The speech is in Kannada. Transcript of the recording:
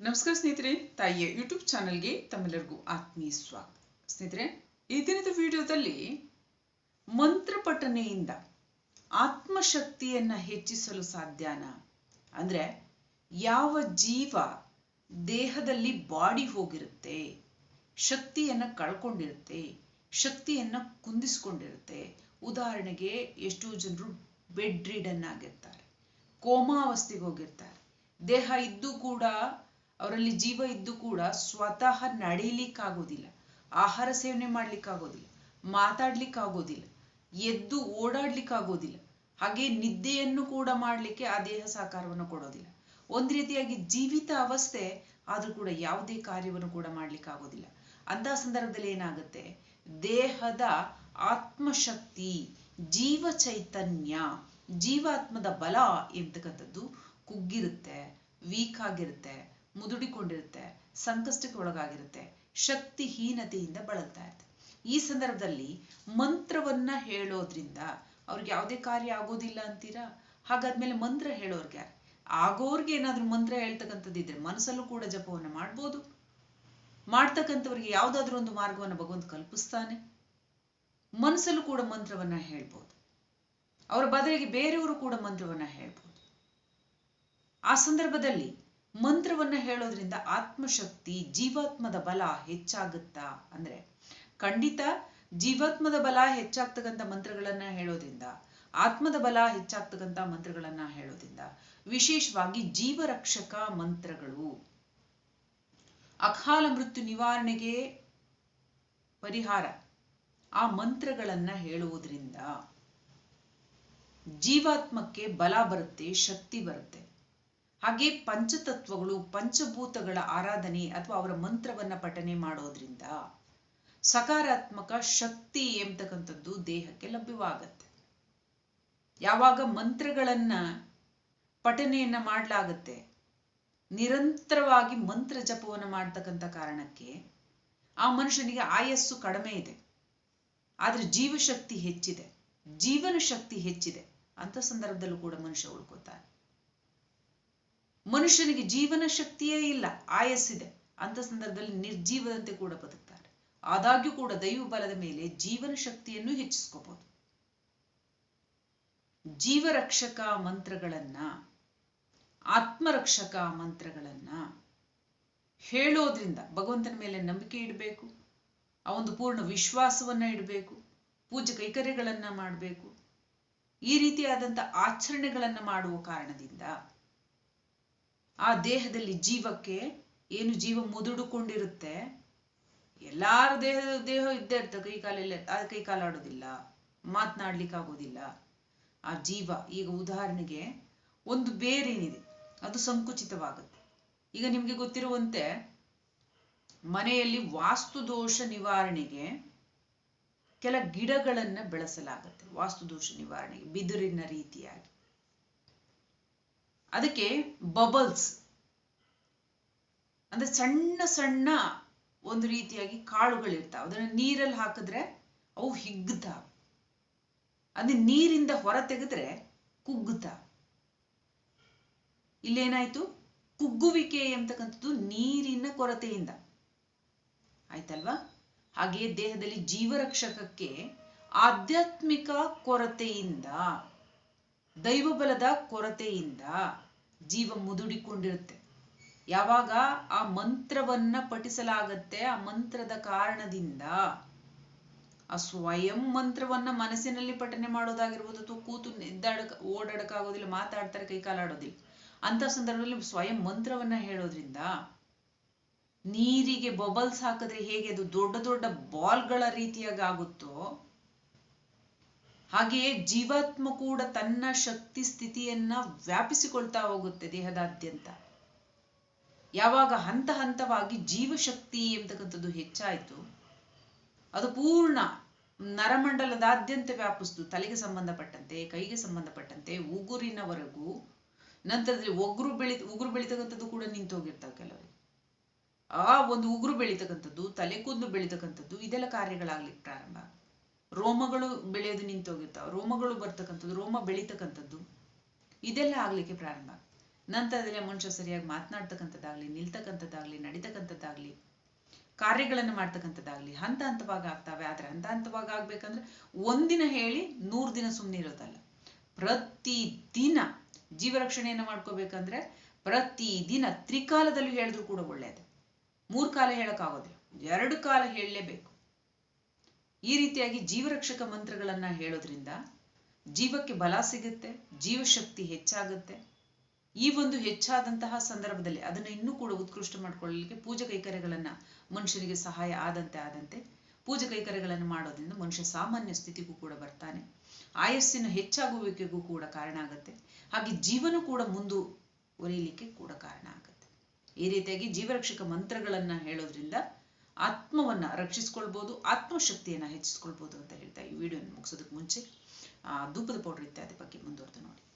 ನಮಸ್ಕಾರ ಸ್ನೇಹಿತರೆ, ತಾಯಿಯ ಯೂಟ್ಯೂಬ್ ಚಾನಲ್ಗೆ ತಮ್ಮೆಲ್ಲರಿಗೂ ಆತ್ಮೀಯ ಸ್ವಾಗತ. ಸ್ನೇಹಿತರೆ, ಈ ದಿನದ ವಿಡಿಯೋದಲ್ಲಿ ಮಂತ್ರ ಪಠನೆಯಿಂದ ಆತ್ಮಶಕ್ತಿಯನ್ನು ಹೆಚ್ಚಿಸಲು ಸಾಧ್ಯನಾ? ಅಂದ್ರೆ ಯಾವ ಜೀವ ದೇಹದಲ್ಲಿ ಬಾಡಿ ಹೋಗಿರುತ್ತೆ, ಶಕ್ತಿಯನ್ನ ಕಳ್ಕೊಂಡಿರುತ್ತೆ, ಶಕ್ತಿಯನ್ನ ಕುಂದಿಸ್ಕೊಂಡಿರುತ್ತೆ. ಉದಾಹರಣೆಗೆ, ಎಷ್ಟೋ ಜನರು ಬೆಡ್ ರೀಡನ್ ಆಗಿರ್ತಾರೆ, ಕೋಮಾವಸ್ಥೆಗೆ ಹೋಗಿರ್ತಾರೆ. ದೇಹ ಇದ್ದು ಕೂಡ ಅವರಲ್ಲಿ ಜೀವ ಇದ್ದು ಕೂಡ ಸ್ವತಃ ನಡೀಲಿಕ್ಕಾಗೋದಿಲ್ಲ ಆಹಾರ ಸೇವನೆ ಮಾಡ್ಲಿಕ್ಕಾಗೋದಿಲ್ಲ. ಮಾತಾಡ್ಲಿಕ್ಕಾಗೋದಿಲ್ಲ. ಎದ್ದು ಓಡಾಡ್ಲಿಕ್ಕಾಗೋದಿಲ್ಲ. ಹಾಗೆ ನಿದ್ದೆಯನ್ನು ಕೂಡ ಮಾಡ್ಲಿಕ್ಕೆ ಆ ದೇಹ ಸಹಕಾರವನ್ನು ಕೊಡೋದಿಲ್ಲ. ಒಂದ್ ರೀತಿಯಾಗಿ ಜೀವಿತ ಅವಸ್ಥೆ, ಆದ್ರೂ ಕೂಡ ಯಾವುದೇ ಕಾರ್ಯವನ್ನು ಕೂಡ ಮಾಡ್ಲಿಕ್ಕಾಗೋದಿಲ್ಲ. ಅಂತಹ ಸಂದರ್ಭದಲ್ಲಿ ಏನಾಗುತ್ತೆ? ದೇಹದ ಆತ್ಮಶಕ್ತಿ, ಜೀವ ಚೈತನ್ಯ, ಜೀವಾತ್ಮದ ಬಲ ಎಂತಕ್ಕಂಥದ್ದು ಕುಗ್ಗಿರುತ್ತೆ, ವೀಕ್ ಆಗಿರುತ್ತೆ. ಮುದುಡಿಕೊಂಡಿರುತ್ತೆ ಸಂಕಷ್ಟಕ್ಕೆ ಒಳಗಾಗಿರುತ್ತೆ ಶಕ್ತಿಹೀನತೆಯಿಂದ ಬಳಲ್ತಾ ಇರುತ್ತೆ. ಈ ಸಂದರ್ಭದಲ್ಲಿ ಮಂತ್ರವನ್ನ ಹೇಳೋದ್ರಿಂದ ಅವ್ರಿಗೆ ಯಾವುದೇ ಕಾರ್ಯ ಆಗೋದಿಲ್ಲ ಅಂತೀರಾ? ಹಾಗಾದ್ಮೇಲೆ ಮಂತ್ರ ಹೇಳೋರ್ಗೆ ಆಗೋರ್ಗೆ ಏನಾದ್ರೂ ಮಂತ್ರ ಹೇಳ್ತಕ್ಕಂಥದ್ದು ಇದ್ರೆ ಮನಸ್ಸಲ್ಲೂ ಕೂಡ ಜಪವನ್ನ ಮಾಡ್ಬೋದು. ಮಾಡ್ತಕ್ಕಂಥವ್ರಿಗೆ ಯಾವ್ದಾದ್ರೂ ಒಂದು ಮಾರ್ಗವನ್ನ ಭಗವಂತ ಕಲ್ಪಿಸ್ತಾನೆ. ಮನಸ್ಸಲ್ಲೂ ಕೂಡ ಮಂತ್ರವನ್ನ ಹೇಳ್ಬೋದು. ಅವರ ಬದಲಿಗೆ ಬೇರೆಯವರು ಕೂಡ ಮಂತ್ರವನ್ನ ಹೇಳ್ಬೋದು. ಆ ಸಂದರ್ಭದಲ್ಲಿ ಮಂತ್ರವನ್ನ ಹೇಳೋದ್ರಿಂದ ಆತ್ಮಶಕ್ತಿ, ಜೀವಾತ್ಮದ ಬಲ ಹೆಚ್ಚಾಗುತ್ತಾ ಅಂದ್ರೆ ಖಂಡಿತ ಜೀವಾತ್ಮದ ಬಲ ಹೆಚ್ಚಾಗ್ತಕ್ಕಂಥ ಮಂತ್ರಗಳನ್ನ ಹೇಳೋದ್ರಿಂದ, ಆತ್ಮದ ಬಲ ಹೆಚ್ಚಾಗ್ತಕ್ಕಂಥ ಮಂತ್ರಗಳನ್ನ ಹೇಳೋದ್ರಿಂದ ವಿಶೇಷವಾಗಿ ಜೀವರಕ್ಷಕ ಮಂತ್ರಗಳು. ಅಕಾಲ ಮೃತ್ಯು ನಿವಾರಣೆಗೆ ಪರಿಹಾರ ಆ ಮಂತ್ರಗಳನ್ನ ಹೇಳುವುದರಿಂದ ಜೀವಾತ್ಮಕ್ಕೆ ಬಲ ಬರುತ್ತೆ, ಶಕ್ತಿ ಬರುತ್ತೆ. ಹಾಗೆ ಪಂಚತತ್ವಗಳು, ಪಂಚಭೂತಗಳ ಆರಾಧನೆ ಅಥವಾ ಅವರ ಮಂತ್ರವನ್ನ ಪಠನೆ ಮಾಡೋದ್ರಿಂದ ಸಕಾರಾತ್ಮಕ ಶಕ್ತಿ ಎಂಬತಕ್ಕಂಥದ್ದು ದೇಹಕ್ಕೆ ಲಭ್ಯವಾಗತ್ತೆ. ಯಾವಾಗ ಮಂತ್ರಗಳನ್ನ ಪಠನೆಯನ್ನ ಮಾಡಲಾಗತ್ತೆ, ನಿರಂತರವಾಗಿ ಮಂತ್ರ ಜಪವನ್ನ ಮಾಡ್ತಕ್ಕಂಥ ಕಾರಣಕ್ಕೆ ಆ ಮನುಷ್ಯನಿಗೆ ಆಯಸ್ಸು ಕಡಿಮೆ ಇದೆ. ಆದ್ರೆ ಜೀವಶಕ್ತಿ ಹೆಚ್ಚಿದೆ ಜೀವನ ಶಕ್ತಿ ಹೆಚ್ಚಿದೆ ಅಂತ ಸಂದರ್ಭದಲ್ಲೂ ಕೂಡ ಮನುಷ್ಯ ಉಳ್ಕೋತಾನೆ ಮನುಷ್ಯನಿಗೆ ಜೀವನ ಶಕ್ತಿಯೇ ಇಲ್ಲ ಆಯಸ್ಸಿದೆ ಅಂತ ಸಂದರ್ಭದಲ್ಲಿ ನಿರ್ಜೀವದಂತೆ ಕೂಡ ಬದುಕ್ತಾರೆ. ಆದಾಗ್ಯೂ ಕೂಡ ದೈವ ಬಲದ ಮೇಲೆ ಜೀವನ ಶಕ್ತಿಯನ್ನು ಹೆಚ್ಚಿಸ್ಕೋಬಹುದು ಜೀವರಕ್ಷಕ ಮಂತ್ರಗಳನ್ನ, ಆತ್ಮರಕ್ಷಕ ಮಂತ್ರಗಳನ್ನ ಹೇಳೋದ್ರಿಂದ ಭಗವಂತನ ಮೇಲೆ ನಂಬಿಕೆ ಇಡಬೇಕು, ಆ ಒಂದು ಪೂರ್ಣ ವಿಶ್ವಾಸವನ್ನ ಇಡಬೇಕು ಪೂಜೆ ಕೈಕರ್ಯಗಳನ್ನ ಮಾಡಬೇಕು. ಈ ರೀತಿಯಾದಂಥ ಆಚರಣೆಗಳನ್ನ ಮಾಡುವ ಕಾರಣದಿಂದ ಆ ದೇಹದಲ್ಲಿ ಜೀವಕ್ಕೆ ಏನು ಜೀವ ಮುದುಡುಕೊಂಡಿರುತ್ತೆ? ಎಲ್ಲಾರ ದೇಹ ದೇಹ ಇದ್ದೇ ಇರ್ತದೆ ಕೈ ಕಾಲೆಲ್ಲ ಕೈ ಕಾಲಾಡೋದಿಲ್ಲ ಮಾತನಾಡ್ಲಿಕ್ಕಾಗೋದಿಲ್ಲ ಆ ಜೀವ, ಈಗ ಉದಾಹರಣೆಗೆ ಒಂದು ಬೇರೇನಿದೆ, ಅದು ಸಂಕುಚಿತವಾಗುತ್ತೆ. ಈಗ ನಿಮ್ಗೆ ಗೊತ್ತಿರುವಂತೆ, ಮನೆಯಲ್ಲಿ ವಾಸ್ತು ದೋಷ ನಿವಾರಣೆಗೆ ಕೆಲ ಗಿಡಗಳನ್ನ ಬೆಳೆಸಲಾಗುತ್ತೆ. ವಾಸ್ತು ದೋಷ ನಿವಾರಣೆಗೆ, ಬಿದಿರಿನ ರೀತಿಯಾಗಿ. ಅದಕ್ಕೆ ಬಬಲ್ಸ್ ಅಂದ್ರೆ ಸಣ್ಣ ಸಣ್ಣ ಒಂದು ರೀತಿಯಾಗಿ ಕಾಳುಗಳಿರ್ತಾವ. ಅದನ್ನ ನೀರಲ್ಲಿ ಹಾಕಿದ್ರೆ ಅವು ಹಿಗ್ಗುತ್ತಾವ ಅದು ನೀರಿಂದ ಹೊರ ತೆಗೆದ್ರೆ ಕುಗ್ಗುತ್ತಾವ ಇಲ್ಲೇನಾಯ್ತು? ಕುಗ್ಗುವಿಕೆ ಎಂತಕ್ಕಂಥದ್ದು? ನೀರಿನ ಕೊರತೆಯಿಂದ. ಆಯ್ತಲ್ವಾ? ಹಾಗೆಯೇ ದೇಹದಲ್ಲಿ ಜೀವರಕ್ಷಕಕ್ಕೆ ಆಧ್ಯಾತ್ಮಿಕ ಕೊರತೆಯಿಂದ, ದೈವಬಲದ ಕೊರತೆಯಿಂದ ಜೀವ ಮುದುಡಿಕೊಂಡಿರುತ್ತೆ. ಯಾವಾಗ ಆ ಮಂತ್ರವನ್ನ ಪಠಿಸಲಾಗತ್ತೆ, ಆ ಮಂತ್ರದ ಕಾರಣದಿಂದ ಆ ಸ್ವಯಂ ಮಂತ್ರವನ್ನ ಮನಸ್ಸಿನಲ್ಲಿ ಪಠನೆ ಮಾಡೋದಾಗಿರ್ಬೋದು ಅಥವಾ ಕೂತು ನಿದ್ದಾಡ ಓಡಾಡಕ್ಕಾಗೋದಿಲ್ಲ, ಮಾತಾಡ್ತಾರೆ ಕೈಕಾಲಾಡೋದಿಲ್ಲ ಅಂತ ಸಂದರ್ಭದಲ್ಲಿ ಸ್ವಯಂ ಮಂತ್ರವನ್ನ ಹೇಳೋದ್ರಿಂದ ನೀರಿಗೆ ಬಬಲ್ಸ್ ಹಾಕಿದ್ರೆ ಹೇಗೆ ಅದು ದೊಡ್ಡ ದೊಡ್ಡ ಬಾಲ್ಗಳ ರೀತಿಯಾಗಿ ಆಗುತ್ತೋ ಹಾಗೆಯೇ ಜೀವಾತ್ಮ ಕೂಡ ತನ್ನ ಶಕ್ತಿ ಸ್ಥಿತಿಯನ್ನ ವ್ಯಾಪಿಸಿಕೊಳ್ತಾ ಹೋಗುತ್ತೆ ದೇಹದಾದ್ಯಂತ. ಯಾವಾಗ ಹಂತ ಹಂತವಾಗಿ ಜೀವಶಕ್ತಿ ಎಂತಕ್ಕಂಥದ್ದು ಹೆಚ್ಚಾಯಿತು, ಅದು ಪೂರ್ಣ ನರಮಂಡಲದಾದ್ಯಂತ ವ್ಯಾಪಿಸ್ತು. ತಲೆಗೆ ಸಂಬಂಧಪಟ್ಟಂತೆ, ಕೈಗೆ ಸಂಬಂಧಪಟ್ಟಂತೆ, ಉಗುರಿನವರೆಗೂ. ನಂತರದಲ್ಲಿ ಒಗ್ರು ಬೆಳಿ, ಉಗುರು ಬೆಳೀತಕ್ಕಂಥದ್ದು ಕೂಡ ನಿಂತು ಹೋಗಿರ್ತಾವೆ ಕೆಲವರಿಗೆ. ಆ ಒಂದು ಉಗುರು ಬೆಳಿತಕ್ಕಂಥದ್ದು, ತಲೆ ಕೂದಲು ಬೆಳಿತಕ್ಕಂಥದ್ದು ಇದೆಲ್ಲ ಕಾರ್ಯಗಳಾಗ್ಲಿಕ್ಕೆ ಪ್ರಾರಂಭ ರೋಮಗಳು ಬೆಳೆಯೋದು ನಿಂತೋಗಿರ್ತಾವ. ರೋಮಗಳು ಬರ್ತಕ್ಕಂಥದ್ದು, ರೋಮ ಬೆಳೀತಕ್ಕಂಥದ್ದು, ಇದೆಲ್ಲ ಆಗ್ಲಿಕ್ಕೆ ಪ್ರಾರಂಭ. ನಂತರದಲ್ಲಿ ಮನುಷ್ಯ ಸರಿಯಾಗಿ ಮಾತನಾಡ್ತಕ್ಕಂಥದ್ದಾಗ್ಲಿ, ನಿಲ್ತಕ್ಕಂಥದ್ದಾಗ್ಲಿ, ನಡೀತಕ್ಕಂಥದ್ದಾಗ್ಲಿ, ಕಾರ್ಯಗಳನ್ನು ಮಾಡ್ತಕ್ಕಂಥದ್ದಾಗ್ಲಿ, ಹಂತ ಹಂತವಾಗಿ ಆಗ್ತಾವೆ. ಆದ್ರೆ ಹಂತ ಹಂತವಾಗಿ ಆಗ್ಬೇಕಂದ್ರೆ ಒಂದಿನ ಹೇಳಿ ನೂರು ದಿನ ಸುಮ್ಮನೆ ಇರೋದಲ್ಲ. ಪ್ರತಿ ದಿನ ಜೀವ ರಕ್ಷಣೆಯನ್ನು ಮಾಡ್ಕೋಬೇಕಂದ್ರೆ ಪ್ರತಿ ದಿನ ತ್ರಿಕಾಲದಲ್ಲೂ ಹೇಳಿದ್ರು ಕೂಡ ಒಳ್ಳೆಯದು ಮೂರು ಕಾಲ ಹೇಳಕ್ಕಾಗೋದಿಲ್ಲ. ಎರಡು ಕಾಲ ಹೇಳಲೇಬೇಕು. ಈ ರೀತಿಯಾಗಿ ಜೀವರಕ್ಷಕ ಮಂತ್ರಗಳನ್ನ ಹೇಳೋದ್ರಿಂದ ಜೀವಕ್ಕೆ ಬಲ ಸಿಗುತ್ತೆ, ಜೀವಶಕ್ತಿ ಹೆಚ್ಚಾಗುತ್ತೆ. ಈ ಒಂದು ಹೆಚ್ಚಾದಂತಹ ಸಂದರ್ಭದಲ್ಲಿ ಅದನ್ನು ಇನ್ನೂ ಕೂಡ ಉತ್ಕೃಷ್ಟ ಮಾಡ್ಕೊಳ್ಳಲಿಕ್ಕೆ ಪೂಜೆ ಕೈಕರ್ಯಗಳನ್ನ ಮನುಷ್ಯನಿಗೆ ಸಹಾಯ ಆದಂತೆ ಆದಂತೆ ಪೂಜೆ ಕೈಕರ್ಯಗಳನ್ನು ಮಾಡೋದ್ರಿಂದ ಮನುಷ್ಯ ಸಾಮಾನ್ಯ ಸ್ಥಿತಿಗೂ ಕೂಡ ಬರ್ತಾನೆ. ಆಯಸ್ಸಿನ ಹೆಚ್ಚಾಗುವಿಕೆಗೂ ಕೂಡ ಕಾರಣ ಆಗುತ್ತೆ. ಹಾಗೆ ಜೀವನ ಕೂಡ ಮುಂದುವರಿಯಲಿಕ್ಕೆ ಕೂಡ ಕಾರಣ ಆಗುತ್ತೆ. ಈ ರೀತಿಯಾಗಿ ಜೀವರಕ್ಷಕ ಮಂತ್ರಗಳನ್ನ ಹೇಳೋದ್ರಿಂದ ಆತ್ಮವನ್ನ ರಕ್ಷಿಸ್ಕೊಳ್ಬೋದು, ಆತ್ಮಶಕ್ತಿಯನ್ನ ಹೆಚ್ಚಿಸ್ಕೊಳ್ಬೋದು ಅಂತ ಹೇಳ್ತಾ ಈ ವಿಡಿಯೋನ ಮುಗಿಸೋದಕ್ಕೆ ಮುಂಚೆ, ಆ, ಧೂಪದ ಪೌಡರ್ ಇತ್ಯಾದಿ ಬಗ್ಗೆ ಮುಂದುವರೆದು ನೋಡಿ.